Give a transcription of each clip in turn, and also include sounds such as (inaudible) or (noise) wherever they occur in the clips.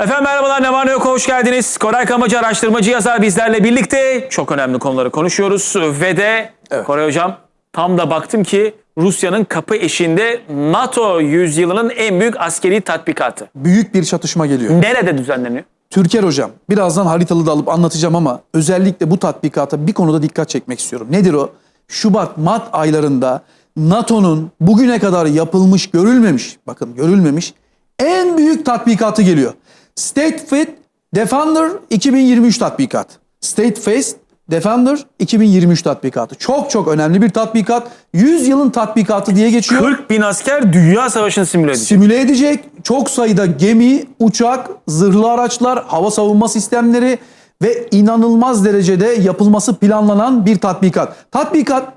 Efendim merhabalar ne var ne yok hoş geldiniz. Koray Kamacı araştırmacı yazar bizlerle birlikte çok önemli konuları konuşuyoruz. Ve de Evet. Koray Hocam tam da baktım ki Rusya'nın kapı eşiğinde NATO yüzyılının en büyük askeri tatbikatı. Büyük bir çatışma geliyor. Nerede düzenleniyor? Türker hocam birazdan haritalı da alıp anlatacağım ama özellikle bu tatbikata bir konuda dikkat çekmek istiyorum. Nedir o? Şubat, Mart aylarında NATO'nun bugüne kadar yapılmış, görülmemiş, bakın görülmemiş en büyük tatbikatı geliyor. State Fit Defender 2023 tatbikat. State Face Defender 2023 tatbikatı. Çok çok önemli bir tatbikat. 100 yılın tatbikatı diye geçiyor. 40 bin asker Dünya Savaşı'nı simüle edecek. Simüle edecek çok sayıda gemi, uçak, zırhlı araçlar, hava savunma sistemleri ve inanılmaz derecede yapılması planlanan bir tatbikat. Tatbikat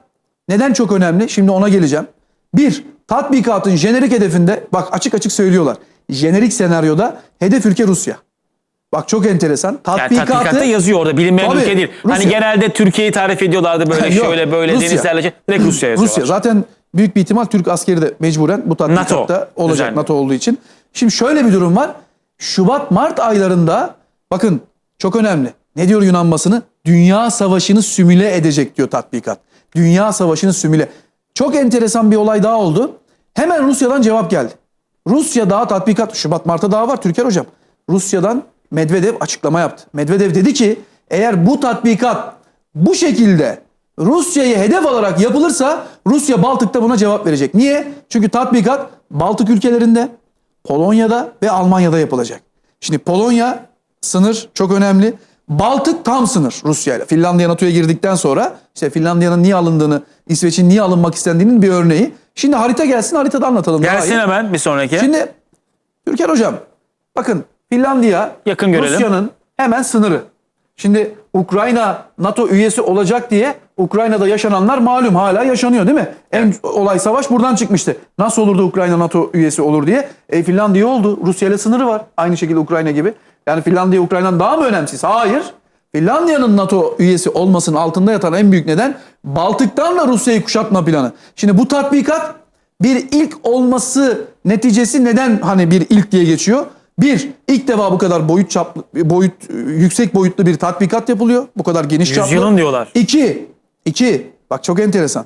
neden çok önemli? Şimdi ona geleceğim. Bir, tatbikatın jenerik hedefinde, bak açık açık söylüyorlar. Jenerik senaryoda hedef ülke Rusya. Bak çok enteresan. Yani Tatbikatı, tatbikatta yazıyor orada bilinmeyen Tabii, ülke değil. Hani Rusya. genelde Türkiye'yi tarif ediyorlardı böyle (laughs) Yok, şöyle böyle Rusya. denizlerle. Direkt Rusya yazıyorlar. Rusya zaten büyük bir ihtimal Türk askeri de mecburen bu tatbikatta NATO olacak düzenli. NATO olduğu için. Şimdi şöyle bir durum var. Şubat Mart aylarında bakın çok önemli. Ne diyor Yunan basını? Dünya savaşını simüle edecek diyor tatbikat. Dünya savaşını simüle. Çok enteresan bir olay daha oldu. Hemen Rusya'dan cevap geldi. Rusya daha tatbikat Şubat Mart'ta daha var Türker hocam. Rusya'dan Medvedev açıklama yaptı. Medvedev dedi ki eğer bu tatbikat bu şekilde Rusya'yı hedef alarak yapılırsa Rusya Baltık'ta buna cevap verecek. Niye? Çünkü tatbikat Baltık ülkelerinde, Polonya'da ve Almanya'da yapılacak. Şimdi Polonya sınır çok önemli. Baltık tam sınır Rusya ile. Finlandiya NATO'ya girdikten sonra işte Finlandiya'nın niye alındığını, İsveç'in niye alınmak istendiğinin bir örneği. Şimdi harita gelsin haritada anlatalım. daha Gelsin iyi. hemen bir sonraki. Şimdi Türker hocam bakın Finlandiya Yakın görelim. Rusya'nın hemen sınırı. Şimdi Ukrayna NATO üyesi olacak diye Ukrayna'da yaşananlar malum hala yaşanıyor değil mi? En olay savaş buradan çıkmıştı. Nasıl olurdu Ukrayna NATO üyesi olur diye. E Finlandiya oldu. Rusya ile sınırı var. Aynı şekilde Ukrayna gibi. Yani Finlandiya Ukrayna'dan daha mı önemsiz? Hayır. Finlandiya'nın NATO üyesi olmasının altında yatan en büyük neden Baltık'tan da Rusya'yı kuşatma planı. Şimdi bu tatbikat bir ilk olması neticesi neden hani bir ilk diye geçiyor? Bir, ilk defa bu kadar boyut çaplı, boyut yüksek boyutlu bir tatbikat yapılıyor. Bu kadar geniş çaplı. Yüzyılın diyorlar. İki, iki, bak çok enteresan.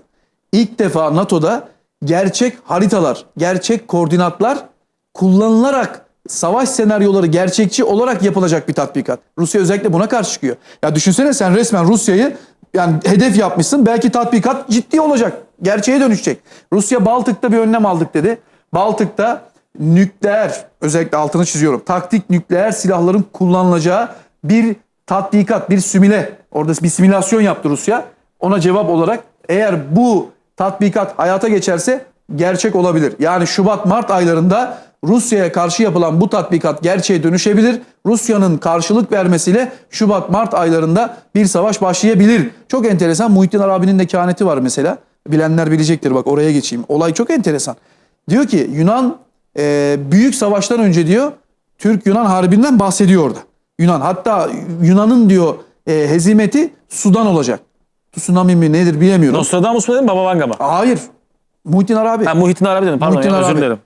İlk defa NATO'da gerçek haritalar, gerçek koordinatlar kullanılarak savaş senaryoları gerçekçi olarak yapılacak bir tatbikat. Rusya özellikle buna karşı çıkıyor. Ya düşünsene sen resmen Rusya'yı yani hedef yapmışsın. Belki tatbikat ciddi olacak. Gerçeğe dönüşecek. Rusya Baltık'ta bir önlem aldık dedi. Baltık'ta nükleer özellikle altını çiziyorum. Taktik nükleer silahların kullanılacağı bir tatbikat, bir simüle. Orada bir simülasyon yaptı Rusya. Ona cevap olarak eğer bu tatbikat hayata geçerse gerçek olabilir. Yani Şubat-Mart aylarında Rusya'ya karşı yapılan bu tatbikat gerçeğe dönüşebilir. Rusya'nın karşılık vermesiyle Şubat-Mart aylarında bir savaş başlayabilir. Çok enteresan. Muhittin Arabi'nin de kehaneti var mesela. Bilenler bilecektir bak oraya geçeyim. Olay çok enteresan. Diyor ki Yunan e, büyük savaştan önce diyor Türk-Yunan harbinden bahsediyor orada. Yunan hatta Yunan'ın diyor e, hezimeti Sudan olacak. Tsunami mi nedir bilemiyorum. Nostradamus mu dedim Baba Vanga mı? Hayır. Muhittin Arabi. Ben Muhittin Arabi dedim pardon Muhittin ya, özür Arabi. dilerim.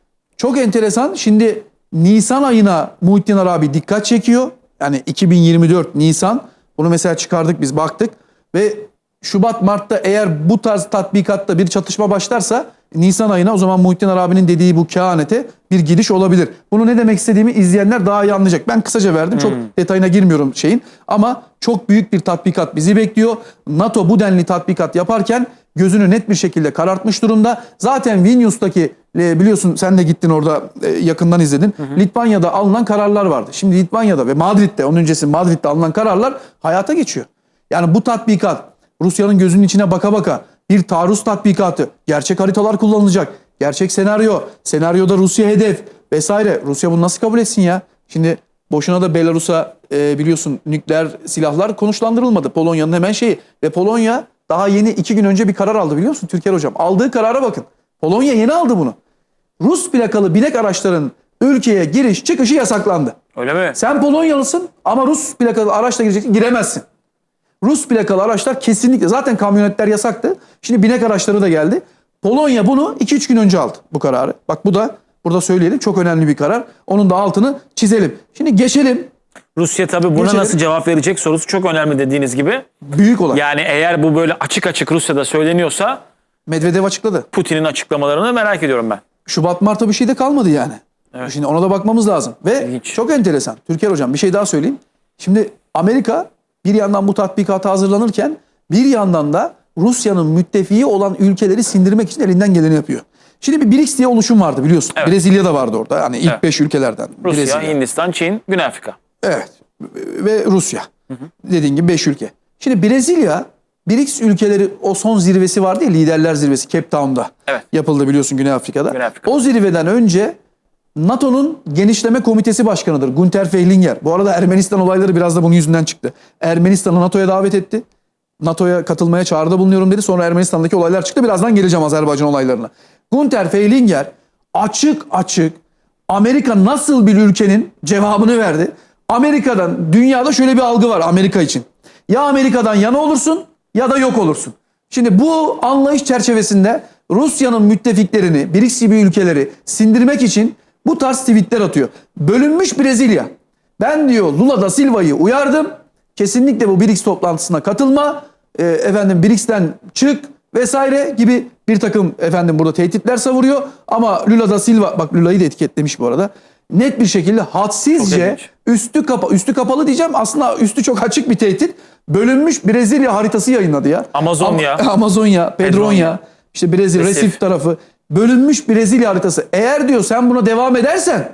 Çok enteresan. Şimdi Nisan ayına Muhittin Arabi dikkat çekiyor. Yani 2024 Nisan. Bunu mesela çıkardık biz baktık. Ve Şubat Mart'ta eğer bu tarz tatbikatta bir çatışma başlarsa Nisan ayına o zaman Muhittin Arabi'nin dediği bu kehanete bir giriş olabilir. Bunu ne demek istediğimi izleyenler daha iyi anlayacak. Ben kısaca verdim. Çok detayına girmiyorum şeyin. Ama çok büyük bir tatbikat bizi bekliyor. NATO bu denli tatbikat yaparken gözünü net bir şekilde karartmış durumda. Zaten Vilnius'taki e, biliyorsun sen de gittin orada e, yakından izledin. Litvanya'da alınan kararlar vardı. Şimdi Litvanya'da ve Madrid'de onun öncesi Madrid'de alınan kararlar hayata geçiyor. Yani bu tatbikat Rusya'nın gözünün içine baka baka bir taarruz tatbikatı, gerçek haritalar kullanılacak, gerçek senaryo, senaryoda Rusya hedef vesaire. Rusya bunu nasıl kabul etsin ya? Şimdi boşuna da Belarus'a e, biliyorsun nükleer silahlar konuşlandırılmadı. Polonya'nın hemen şeyi ve Polonya daha yeni iki gün önce bir karar aldı biliyor musun Türker Hocam? Aldığı karara bakın. Polonya yeni aldı bunu. Rus plakalı binek araçların ülkeye giriş çıkışı yasaklandı. Öyle mi? Sen Polonyalısın ama Rus plakalı araçla gireceksin giremezsin. Rus plakalı araçlar kesinlikle zaten kamyonetler yasaktı. Şimdi binek araçları da geldi. Polonya bunu 2-3 gün önce aldı bu kararı. Bak bu da Burada söyleyelim. Çok önemli bir karar. Onun da altını çizelim. Şimdi geçelim. Rusya tabii buna Geçelim. nasıl cevap verecek sorusu çok önemli dediğiniz gibi. Büyük olay. Yani eğer bu böyle açık açık Rusya'da söyleniyorsa Medvedev açıkladı. Putin'in açıklamalarını merak ediyorum ben. Şubat Mart'ta bir şey de kalmadı yani. Şimdi ona da bakmamız lazım. Ve İlginç. çok enteresan. Türker Hocam bir şey daha söyleyeyim. Şimdi Amerika bir yandan bu tatbikata hazırlanırken bir yandan da Rusya'nın müttefiği olan ülkeleri sindirmek için elinden geleni yapıyor. Şimdi bir BRICS diye oluşum vardı biliyorsun. Evet. Brezilya da vardı orada. Yani ilk Evet. 5 ülkelerden. Rusya, Brezilya. Hindistan, Çin, Güney Afrika. Evet. Ve Rusya. Dediğin gibi 5 ülke. Şimdi Brezilya BRICS ülkeleri o son zirvesi vardı ya liderler zirvesi Cape Town'da Evet. yapıldı biliyorsun Güney Afrika'da. Güney Afrika. O zirveden önce NATO'nun genişleme komitesi başkanıdır Günter Fehlinger. Bu arada Ermenistan olayları biraz da bunun yüzünden çıktı. Ermenistan'ı NATO'ya davet etti. NATO'ya katılmaya çağrıda bulunuyorum dedi. Sonra Ermenistan'daki olaylar çıktı. Birazdan geleceğim Azerbaycan olaylarına. Günter Fehlinger açık açık Amerika nasıl bir ülkenin cevabını verdi. Amerika'dan dünyada şöyle bir algı var Amerika için. Ya Amerika'dan yana olursun ya da yok olursun. Şimdi bu anlayış çerçevesinde Rusya'nın müttefiklerini, BRICS gibi ülkeleri sindirmek için bu tarz tweetler atıyor. Bölünmüş Brezilya. Ben diyor Lula da Silva'yı uyardım. Kesinlikle bu BRICS toplantısına katılma. E, efendim BRICS'ten çık vesaire gibi bir takım efendim burada tehditler savuruyor. Ama Lula da Silva bak Lula'yı da etiketlemiş bu arada. Net bir şekilde hadsizce. Üstü kapa üstü kapalı diyeceğim. Aslında üstü çok açık bir tehdit. Bölünmüş Brezilya haritası yayınladı ya. Amazonya. Ama- (laughs) Amazonya, Pedronya, işte Brezilya, Resif. Resif tarafı. Bölünmüş Brezilya haritası. Eğer diyor sen buna devam edersen,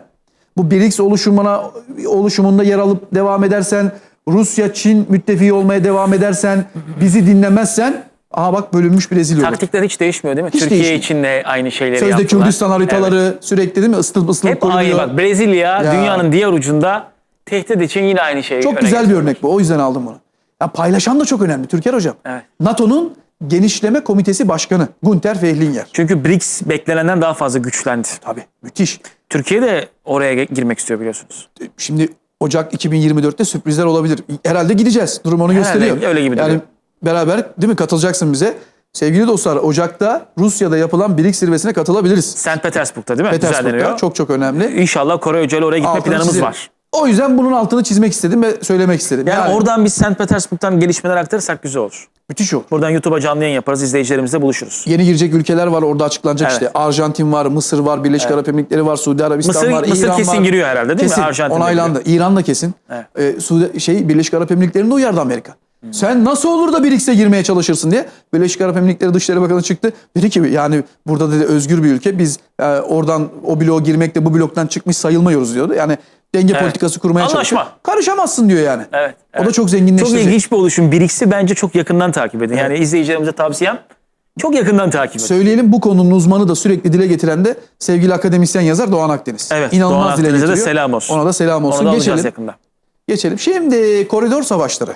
bu BRICS oluşumuna oluşumunda yer alıp devam edersen, Rusya, Çin müttefiği olmaya devam edersen, bizi dinlemezsen, aha bak bölünmüş Brezilya olur. Taktikler hiç değişmiyor değil mi? Hiç Türkiye değişmiyor. için de aynı şeyleri Sözde yaptılar. Kürdistan haritaları Evet. sürekli değil mi? Islıp ıslıp Hep aynı kuruluyor. bak. Brezilya Ya. dünyanın diğer ucunda tehdit için yine aynı şeyi Çok güzel bir örnek bu. O yüzden aldım bunu. Ya paylaşan da çok önemli Türker Hocam. Evet. NATO'nun Genişleme Komitesi Başkanı Günter Fehlinger. Çünkü BRICS beklenenden daha fazla güçlendi. Tabii müthiş. Türkiye de oraya girmek istiyor biliyorsunuz. Şimdi Ocak 2024'te sürprizler olabilir. Herhalde gideceğiz. Durum onu Herhalde gösteriyor. öyle gibi Yani duruyor. beraber değil mi katılacaksın bize. Sevgili dostlar Ocak'ta Rusya'da yapılan BRICS zirvesine katılabiliriz. St. Petersburg'da değil mi? Petersburg'da Düzenleniyor. çok çok önemli. İnşallah Kore ile oraya gitme Altını planımız çizelim. var. O yüzden bunun altını çizmek istedim ve söylemek istedim. Yani, Yani, oradan biz St. Petersburg'dan gelişmeler aktarırsak güzel olur. müthiş olur. Buradan YouTube'a canlı yayın yaparız. izleyicilerimizle buluşuruz. Yeni girecek ülkeler var orada açıklanacak Evet. işte. Arjantin var, Mısır var, Birleşik Arap Emirlikleri var, Suudi Arabistan Mısır- var, Mısır İran kesin var. giriyor herhalde değil mi? kesin, Arjantin de onaylandı. İran da kesin. Evet. Ee, Suudi, şey Birleşik Arap Emirlikleri'nde uyardı Amerika. Sen nasıl olur da BRICS'e girmeye çalışırsın diye. Birleşik Arap Emirlikleri Dışişleri Bakanı çıktı. Dedi ki yani burada dedi özgür bir ülke. Biz e, oradan o bloğa girmekle bu bloktan çıkmış sayılmıyoruz diyordu. Yani denge Evet. politikası kurmaya Anlaşma. çalışıyor. Karışamazsın diyor yani. Evet. O da evet. çok zenginleştirecek. Çok ilginç bir oluşum. BRICS'i bence çok yakından takip edin. Yani izleyicilerimize tavsiyem çok yakından takip edin. Söyleyelim bu konunun uzmanı da sürekli dile getiren de sevgili akademisyen yazar Doğan Akdeniz. Evet, İnanılmaz Doğan dile Akdeniz'e de selam olsun. Ona da selam olsun. Onu da Geçelim. yakında. Geçelim. Şimdi koridor savaşları.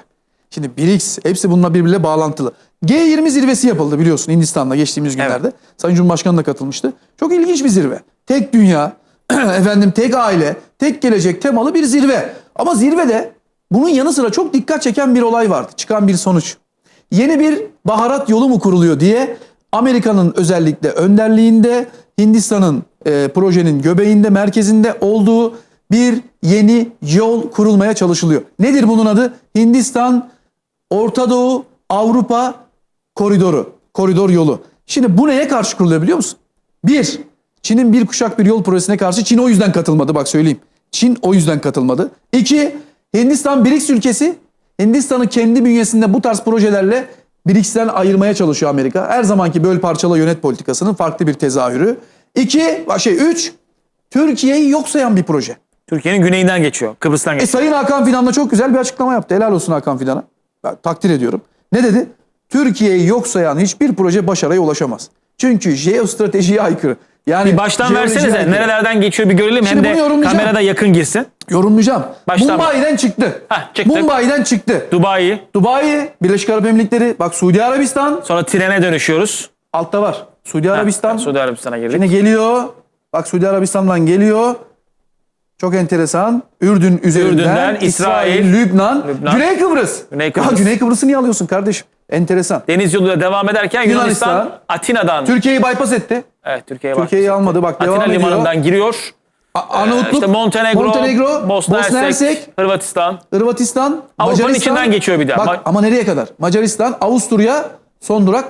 Şimdi BRICS hepsi bununla birbiriyle bağlantılı. G20 zirvesi yapıldı biliyorsun Hindistan'da geçtiğimiz günlerde. Sayın Cumhurbaşkanı da katılmıştı. Çok ilginç bir zirve. Tek dünya, (clears throat) efendim tek aile, tek gelecek temalı bir zirve. Ama zirvede bunun yanı sıra çok dikkat çeken bir olay vardı. Çıkan bir sonuç. Yeni bir baharat yolu mu kuruluyor diye Amerika'nın özellikle önderliğinde Hindistan'ın e, projenin göbeğinde merkezinde olduğu bir yeni yol kurulmaya çalışılıyor. Nedir bunun adı? Hindistan, Orta Doğu, Avrupa koridoru. Koridor yolu. Şimdi bu neye karşı kuruluyor biliyor musun? Bir, Çin'in bir kuşak bir yol projesine karşı Çin o yüzden katılmadı bak söyleyeyim. Çin o yüzden katılmadı. İki, Hindistan BRICS ülkesi. Hindistan'ı kendi bünyesinde bu tarz projelerle BRICS'ten ayırmaya çalışıyor Amerika. Her zamanki böl parçala yönet politikasının farklı bir tezahürü. İki, şey üç, Türkiye'yi yok sayan bir proje. Türkiye'nin güneyinden geçiyor. Kıbrıs'tan E geçiyor. Sayın Hakan Fidan da çok güzel bir açıklama yaptı. Helal olsun Hakan Fidan'a. Ben takdir ediyorum. Ne dedi? Türkiye'yi yok sayan hiçbir proje başarıya ulaşamaz. Çünkü jeostratejiye aykırı. Yani Bir baştan versenize. Nerelerden geçiyor bir görelim. Şimdi Hem de kamerada yakın girsin. Yorumlayacağım. Baştan- Mumbai'den çıktı. Heh, çıktık. Mumbai'den çıktı. Dubai. Dubai, Birleşik Arap Emirlikleri, bak Suudi Arabistan Sonra trene dönüşüyoruz. altta var. Suudi Arabistan Suudi Arabistan'a girdik. Yine geliyor. Bak Suudi Arabistan'dan geliyor. Çok enteresan. Ürdün üzerinden Ürdün'den, İsrail, İsrail, Lübnan, Lübnan, Güney Kıbrıs. Güney Ya Kıbrıs. Güney Kıbrıs'ı niye alıyorsun kardeşim? Enteresan. Deniz yoluyla devam ederken Yunanistan, Yunanistan, Atina'dan Türkiye'yi bypass etti. evet Türkiye'ye Türkiye'yi almadı. Bak Atina devam ediyor. limanından giriyor. A- Arnavutluk, İşte Montenegro, Montenegro, Bosna, Hersek, Hırvatistan. Hırvatistan, Avrupa'nın Macaristan. içinden geçiyor bir daha. Bak Ma- ama nereye kadar? Macaristan, Avusturya, son durak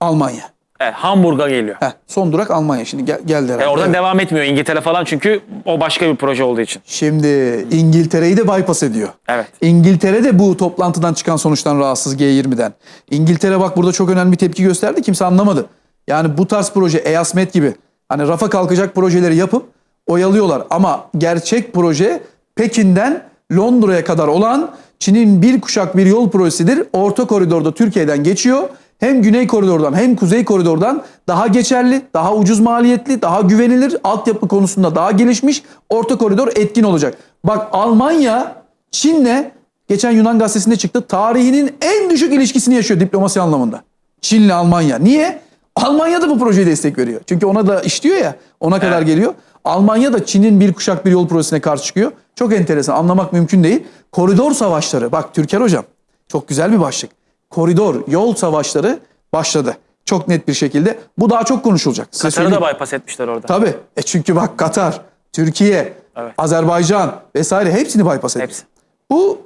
Almanya. Evet, Hamburg'a geliyor. Heh, son durak Almanya. Şimdi gel, geldi herhalde. E, oradan Evet. devam etmiyor İngiltere falan çünkü o başka bir proje olduğu için. Şimdi İngiltere'yi de bypass ediyor. Evet. İngiltere de bu toplantıdan çıkan sonuçtan rahatsız G20'den. İngiltere bak burada çok önemli bir tepki gösterdi. Kimse anlamadı. Yani bu tarz proje EASMET gibi hani rafa kalkacak projeleri yapıp oyalıyorlar. Ama gerçek proje Pekin'den Londra'ya kadar olan Çin'in bir kuşak bir yol projesidir. Orta koridorda Türkiye'den geçiyor. Hem güney koridordan hem kuzey koridordan daha geçerli, daha ucuz maliyetli, daha güvenilir, altyapı konusunda daha gelişmiş, orta koridor etkin olacak. Bak Almanya Çin'le geçen Yunan gazetesinde çıktı. Tarihinin en düşük ilişkisini yaşıyor diplomasi anlamında. Çin'le Almanya. Niye? Almanya da bu projeye destek veriyor. Çünkü ona da işliyor ya. Ona kadar geliyor. Almanya da Çin'in bir kuşak bir yol projesine karşı çıkıyor. Çok enteresan. Anlamak mümkün değil. Koridor savaşları. Bak Türker hocam. Çok güzel bir başlık. Koridor, yol savaşları başladı. Çok net bir şekilde. Bu daha çok konuşulacak. Size Katar'ı söyleyeyim. da bypass etmişler orada. Tabii. E çünkü bak Katar, Türkiye, Evet. Azerbaycan vesaire hepsini bypass ediyor. Hepsi. Bu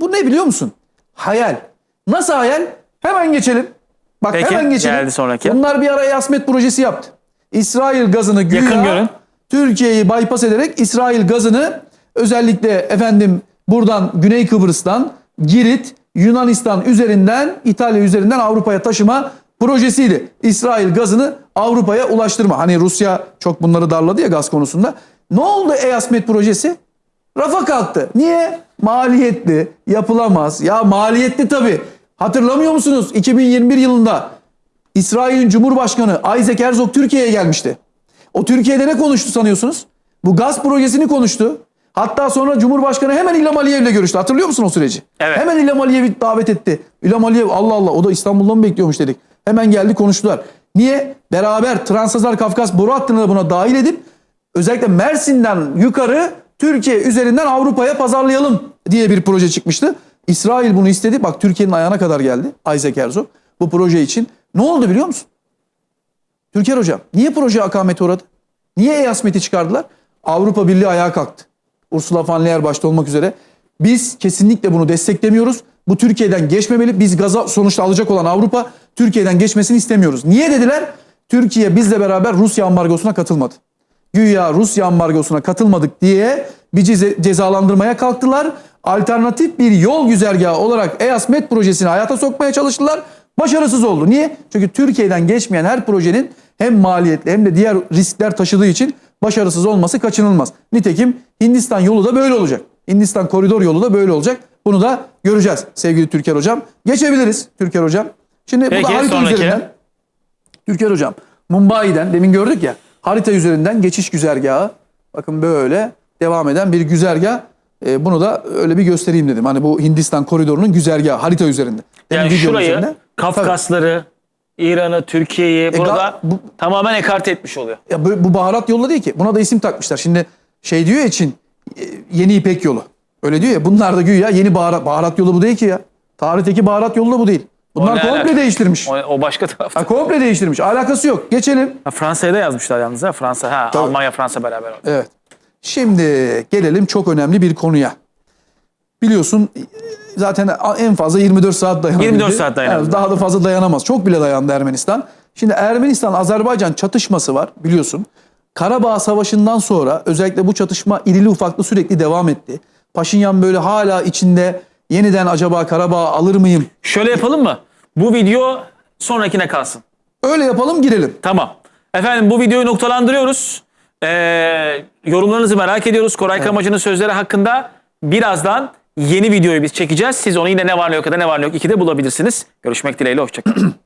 bu ne biliyor musun? Hayal. Nasıl hayal? Hemen geçelim. Bak Peki, hemen geçelim. geldi sonraki. Bunlar bir ara Yasmet projesi yaptı. İsrail gazını güya Yakın görün. Türkiye'yi bypass ederek İsrail gazını özellikle efendim buradan Güney Kıbrıs'tan Girit, Yunanistan üzerinden İtalya üzerinden Avrupa'ya taşıma projesiydi. İsrail gazını Avrupa'ya ulaştırma. Hani Rusya çok bunları darladı ya gaz konusunda. Ne oldu EASMET projesi? Rafa kalktı. Niye? Maliyetli, yapılamaz. Ya maliyetli tabii. Hatırlamıyor musunuz? 2021 yılında İsrail'in Cumhurbaşkanı Isaac Herzog Türkiye'ye gelmişti. O Türkiye'de ne konuştu sanıyorsunuz? Bu gaz projesini konuştu. Hatta sonra Cumhurbaşkanı hemen İlham Aliyev'le görüştü. Hatırlıyor musun o süreci? Evet. Hemen İlham Aliyev'i davet etti. İlham Aliyev Allah Allah o da İstanbul'dan mı bekliyormuş dedik. Hemen geldi konuştular. Niye? Beraber Transsazar Kafkas boru hattını da buna dahil edip özellikle Mersin'den yukarı Türkiye üzerinden Avrupa'ya pazarlayalım diye bir proje çıkmıştı. İsrail bunu istedi. Bak Türkiye'nin ayağına kadar geldi Isaac Herzog bu proje için. Ne oldu biliyor musun? Türker Hocam niye proje akamete uğradı? Niye EASMET'i çıkardılar? Avrupa Birliği ayağa kalktı. Ursula von Leyen başta olmak üzere. Biz kesinlikle bunu desteklemiyoruz. Bu Türkiye'den geçmemeli. Biz gaza sonuçta alacak olan Avrupa Türkiye'den geçmesini istemiyoruz. Niye dediler? Türkiye bizle beraber Rusya ambargosuna katılmadı. Güya Rusya ambargosuna katılmadık diye ce- cezalandırmaya kalktılar. Alternatif bir yol güzergahı olarak EASMET projesini hayata sokmaya çalıştılar. Başarısız oldu. Niye? Çünkü Türkiye'den geçmeyen her projenin hem maliyetli hem de diğer riskler taşıdığı için başarısız olması kaçınılmaz. Nitekim Hindistan yolu da böyle olacak. Hindistan koridor yolu da böyle olacak. Bunu da göreceğiz sevgili Türker Hocam. Geçebiliriz Türker Hocam. Şimdi bu Peki, da harita sonraki. üzerinden Türker Hocam Mumbai'den demin gördük ya harita üzerinden geçiş güzergahı bakın böyle devam eden bir güzergah. Ee, bunu da öyle bir göstereyim dedim. Hani bu Hindistan koridorunun güzergahı harita üzerinde. Demin Yani şurayı, üzerinde. Kafkasları, İran'ı, Türkiye'yi ga- burada bu- tamamen ekart etmiş oluyor. Ya bu, bu baharat yolu değil ki. Buna da isim takmışlar. Şimdi şey diyor ya Çin e, yeni İpek yolu. Öyle diyor ya bunlar da güya yeni baharat, baharat yolu bu değil ki ya. Tarihteki baharat yolu da bu değil. Bunlar komple alaka? değiştirmiş. O, o başka tarafta. Ha, komple değiştirmiş. Alakası yok. Geçelim. Ha, Fransa'ya da yazmışlar yalnız ha. Fransa, ha, Almanya, Fransa beraber. orada. Evet. Şimdi gelelim çok önemli bir konuya. Biliyorsun zaten en fazla 24 saat dayanabildi. 24 saat dayanabildi. Evet, daha da fazla dayanamaz. Çok bile dayandı Ermenistan. Şimdi Ermenistan-Azerbaycan çatışması var biliyorsun. Karabağ Savaşı'ndan sonra özellikle bu çatışma irili ufaklı sürekli devam etti. Paşinyan böyle hala içinde yeniden acaba Karabağ alır mıyım? Şöyle yapalım mı? Bu video sonrakine kalsın. Öyle yapalım girelim. Tamam. Efendim bu videoyu noktalandırıyoruz. Ee, yorumlarınızı merak ediyoruz. Koray Kamacı'nın sözleri hakkında birazdan yeni videoyu biz çekeceğiz. Siz onu yine ne var ne yok ya da ne var ne yok 2'de bulabilirsiniz. Görüşmek dileğiyle. Hoşçakalın. (clears throat)